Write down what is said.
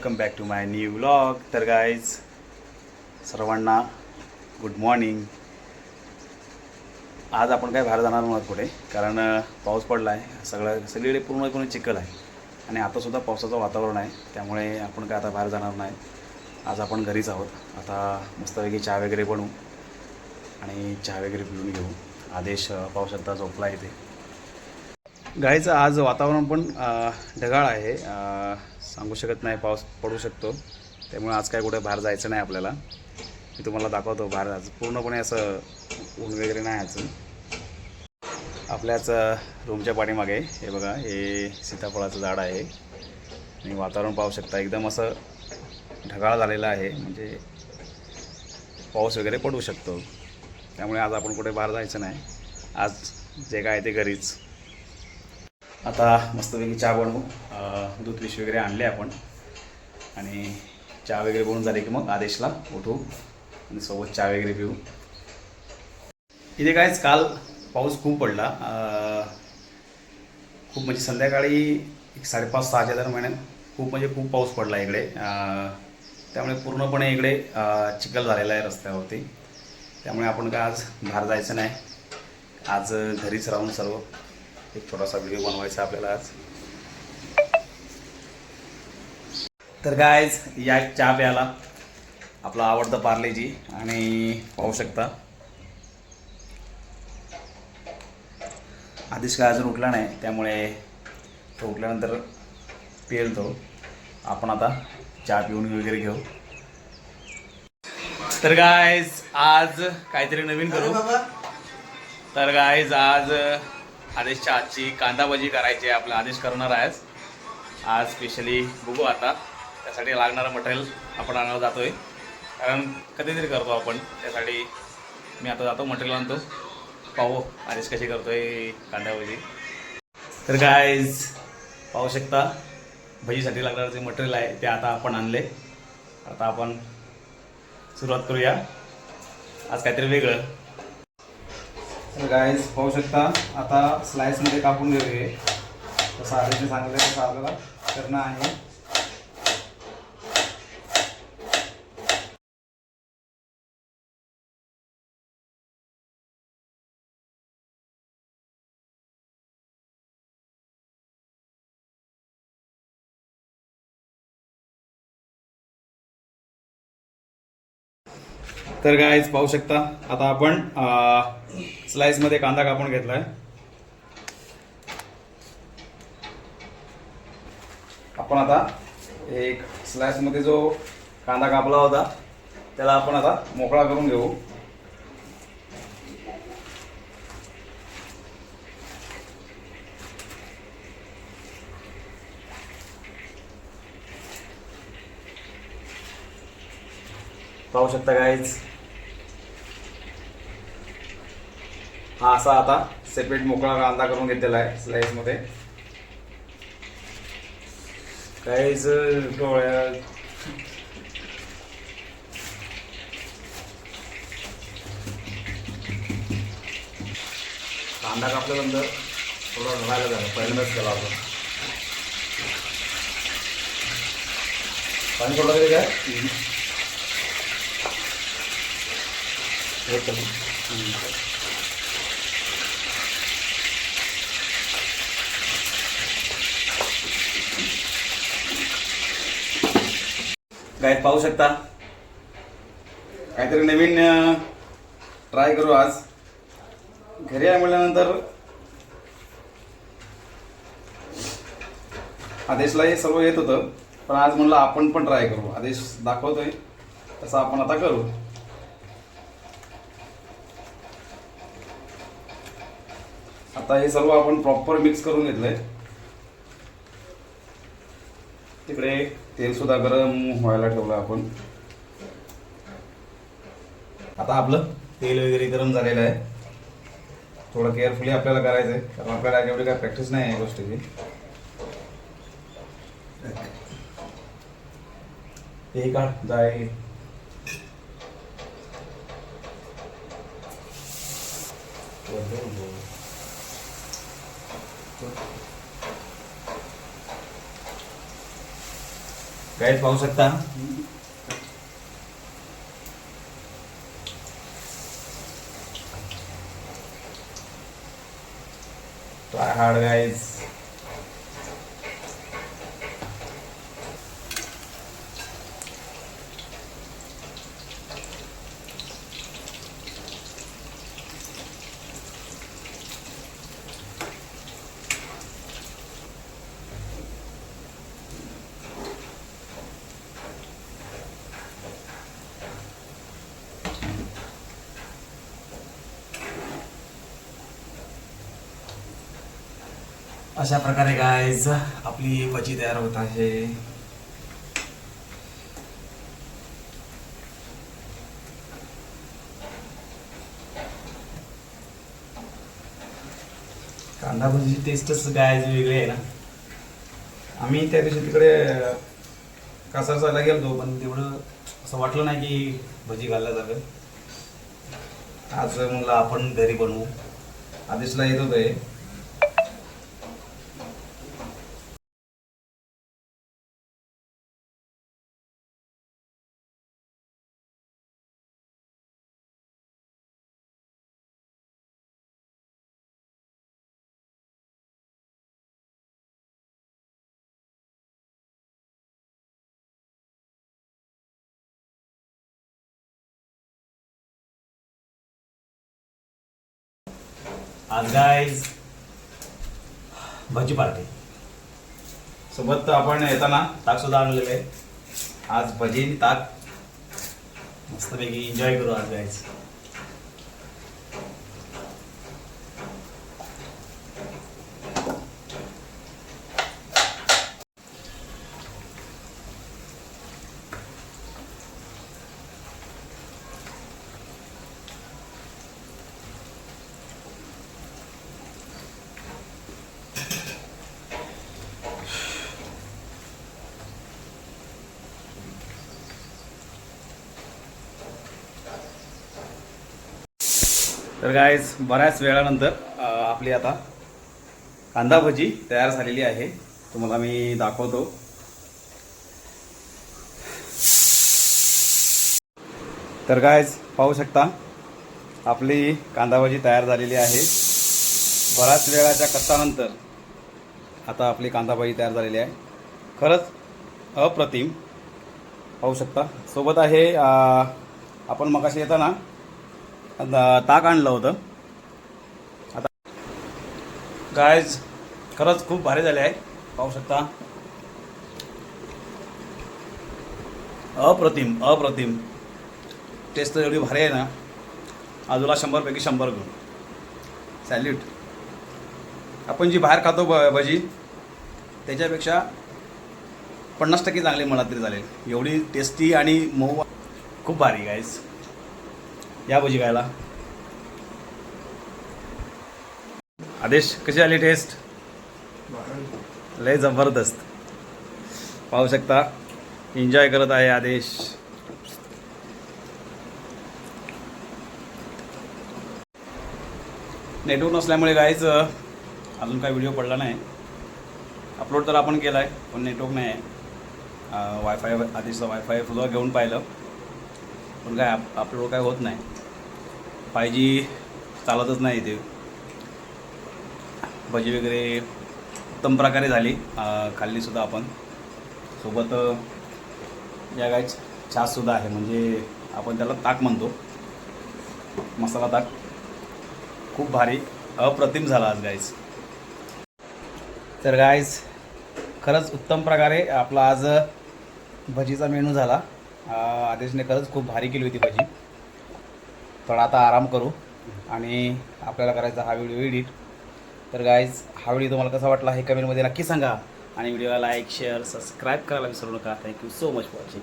Welcome back to my new vlog तर guys सर्वांना good morning आज आपण काय बाहेर जाणार आहोत पुढे? कारण पाऊस पडला आहे सगळं सगळीकडे पूर्णपणे चिखल आहे. आणि आतासुद्धा पावसाचं वातावरण आहे. त्यामुळे आपण काय आता बाहेर जाणार नाही. आज आपण घरीच आहोत. आता मस्तपैकी चहा वगैरे बनवू आणि चहा वगैरे पिऊन घेऊ. आदेश पावसात झोपला येते गायचं आज वातावरण पण ढगाळ आहे. सांगू शकत नाही पाऊस पडू शकतो. त्यामुळे आज काय कुठे बाहेर जायचं नाही आपल्याला. मी तुम्हाला दाखवतो बाहेर आज. पूर्णपणे असं ऊन वगैरे नाही अजून. आपल्याच रूमच्या पाठीमागे हे बघा हे सीताफळाचं झाड आहे. आणि वातावरण पाहू शकता एकदम असं ढगाळ झालेलं आहे. म्हणजे पाऊस वगैरे पडू शकतो. त्यामुळे आज आपण कुठे बाहेर जायचं नाही. आज जे काय ते घरीच. आता मस्तपैकी चहा बनवू. दूध पिशवी वगैरे आणले आपण. आणि चहा वगैरे बनवून झाले की मग आदेशला उठू आणि सोबत चहा वगैरे पिऊ. इथे कायच काल पाऊस खूप पडला. खूप म्हणजे संध्याकाळी एक साडेपाच सहाच्या दरम्यान खूप म्हणजे खूप पाऊस पडला इकडे. त्यामुळे पूर्णपणे इकडे चिखल झालेला आहे रस्त्यावरती. त्यामुळे आपण काय आज बाहेर जायचं नाही. आज घरीच राहून सर्व. एक छोटासा व्हिडिओ बनवायचा आपल्याला आज. तर गायज या चहा प्यायला आपला आवडता पार्लेजी आणि पाहू शकता. आधीच काय अजून उठला नाही त्यामुळे तो उठल्यानंतर पिएल तो. आपण आता चहा पिऊन वगैरे घेऊ. तर गायज आज काहीतरी नवीन करू. तर गायज आज आदेशच्या आजची कांदा भजी करायची आहे आपला आदेश करणार आहेच आज स्पेशली बघू आता. त्यासाठी लागणारं मटेरियल आपण आणायला जातोय. कारण कधीतरी करतो आपण. त्यासाठी मी आता जातो मटेरियल आणतो. पाहू आदेश कशी करतोय कांदा भजी तर गायज पाहू शकता भजीसाठी लागणारं जे मटेरियल आहे ते आता आपण आणले. आता आपण सुरुवात करूया. आज काहीतरी वेगळं. तर गाईज पाहू शकता आता स्लाईसमध्ये कापून घेऊया. तसं आधीचे सांगितलं तसं आपल्याला करणं आहे. तर काय पाहू शकता. आता आपण स्लाइसमध्ये कांदा कापून घेतलाय. आपण आता एक स्लाइसमध्ये जो कांदा कापला होता त्याला आपण आता मोकळा करून घेऊ. पाहू शकता गाईज हा असा आता सेपरेट मोकळा कांदा करून घेतलेला आहे स्लाइसमध्ये. काहीच डोळ्या कांदा कापल्यानंतर थोडं रडायला झालं. पहिल्यांदाच केला होता पाणी सोडलं तरी काय? हे गायत पाहू शकता? काहीतरी नवीन ट्राय करू आज. घरी आहे म्हटल्यानंतर आदेशला हे सर्व येत होतं पण आज म्हणलं आपण पण ट्राय करू. आदेश दाखवतोय तसं आपण आता करू. आता हे सर्व आपण प्रॉपर मिक्स करून घेतलंय. तिकडे तेल सुद्धा गरम व्हायला ठेवलं आपण. आता आपलं तेल वगैरे गरम झालेलं आहे. थोडं केअरफुली आपल्याला करायचं आहे कारण आपल्याला एवढी काय प्रॅक्टिस नाही आहे या गोष्टीची. हे काढ जाय. काहीच पाहू शकता? ट्राय हार्ड गाईज अशा प्रकारे गायज आपली भजी तयार होत आहे. कांदा भजीची टेस्टच गायज वेगळी आहे ना. आम्ही त्या दिवशी तिकडे कासारसाला गेलो पण तेवढं असं वाटलं नाही की भजी घालला जावे आज म्हणलं आपण घरी बनवू. आदेशला येत होतं. आज गाईज भजी पार्टी सोबत आपण येताना ताक सुद्धा आणलेलं आहे. आज भजी ताक मस्तपैकी एन्जॉय करू आज गाईज तर गायज बऱ्याच वेळानंतर आपली आता कांदा भजी तयार झालेली आहे. तुम्हाला मी दाखवतो. तर गायज पाहू शकता आपली कांदा भजी तयार झालेली आहे. बऱ्याच वेळाच्या कष्टानंतर आता आपली कांदा भजी तयार झालेली आहे. खरंच अप्रतिम. पाहू शकता. सोबत आहे आपण मगाशी येताना ताक आणलं होतं. आता गायज खरंच खूप भारी झाले आहे. पाहू शकता. अप्रतिम अप्रतिम. टेस्ट तर एवढी भारी आहे ना. आजूला शंभरपैकी शंभर गुण. सॅल्यूट आपण जी बाहेर खातो ब भजी त्याच्यापेक्षा पन्नास टक्के चांगली मला तरी चालेल एवढी टेस्टी आणि मऊ खूप भारी गाईज या भजी खायला. आदेश कशी आली टेस्ट लय जबरदस्त. पाहू शकता एन्जॉय करत आहे आदेश. नेटवर्क नसल्यामुळे काहीच अजून काही व्हिडिओ पडला नाही. अपलोड तर आपण केला आहे पण नेटवर्क नाही आहे वायफाय आधीचं वायफाय सुद्धा घेऊन पाहिलं. पण काय अपलोड काय होत नाही. फाय जी चालतच नाही ते भजी वगैरे उत्तम प्रकारे झाली. खाल्लीसुद्धा आपण. सोबत या गाय छाससुद्धा आहे. म्हणजे आपण त्याला ताक म्हणतो. मसाला ताक. खूप भारी अप्रतिम झाला आज गायस तर गायज खरंच उत्तम प्रकारे आपला आज भजीचा मेनू झाला. आदेशने खरंच खूप भारी केली होती भजी. थोडा आता आराम करू. आणि आपल्याला करायचा हा व्हिडिओ एडिट. तर गाईज हा व्हिडिओ तुम्हाला कसा वाटला हे कमेंटमध्ये नक्की सांगा. आणि व्हिडिओला लाईक शेअर सबस्क्राईब करायला विसरू नका. Thank you so much for watching